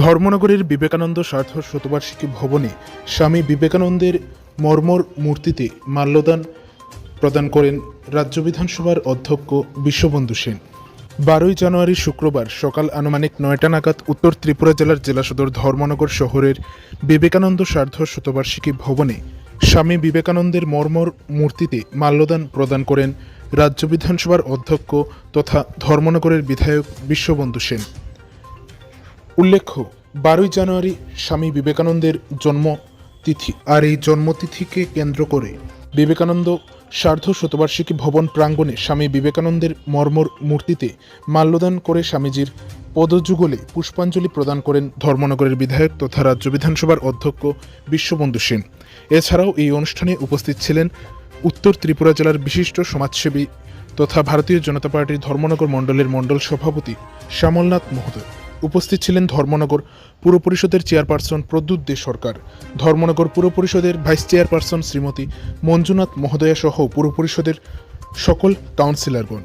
ধর্মনগরের বিবেকানন্দ স্বার্থ শতবার্ষিকী ভবনে স্বামী বিবেকানন্দের মর্মর মূর্তিতে মাল্যদান প্রদান করেন রাজ্য বিধানসভার অধ্যক্ষ বিশ্ববন্ধু সেন। বারোই জানুয়ারি শুক্রবার সকাল আনুমানিক নয়টা নাগাদ উত্তর ত্রিপুরা জেলার জেলা সদর ধর্মনগর শহরের বিবেকানন্দ স্বার্থ শতবার্ষিকী ভবনে স্বামী বিবেকানন্দের মর্মর মূর্তিতে মাল্যদান প্রদান করেন রাজ্য বিধানসভার অধ্যক্ষ তথা ধর্মনগরের বিধায়ক বিশ্ববন্ধু সেন। উল্লেখ্য, বারোই জানুয়ারি স্বামী বিবেকানন্দের জন্মতিথি আর এই জন্মতিথিকে কেন্দ্র করে বিবেকানন্দ সার্ধ শতবার্ষিকী ভবন প্রাঙ্গণে স্বামী বিবেকানন্দের মর্মর মূর্তিতে মাল্যদান করে স্বামীজির পদযুগলে পুষ্পাঞ্জলি প্রদান করেন ধর্মনগরের বিধায়ক তথা রাজ্য বিধানসভার অধ্যক্ষ বিশ্ববন্ধু সেন। এছাড়াও এই অনুষ্ঠানে উপস্থিত ছিলেন উত্তর ত্রিপুরা জেলার বিশিষ্ট সমাজসেবী তথা ভারতীয় জনতা পার্টির ধর্মনগর মণ্ডলের মণ্ডল সভাপতি শ্যামলনাথ মহোদয়। উপস্থিত ছিলেন ধর্মনগর পুর পরিষদের চেয়ারপারসন প্রদ্যুৎ দে সরকার, ধর্মনগর পুর পরিষদের ভাইস চেয়ারপারসন শ্রীমতী মঞ্জুনাথ মহোদয়া সহ পুর পরিষদের সকল কাউন্সিলরগণ।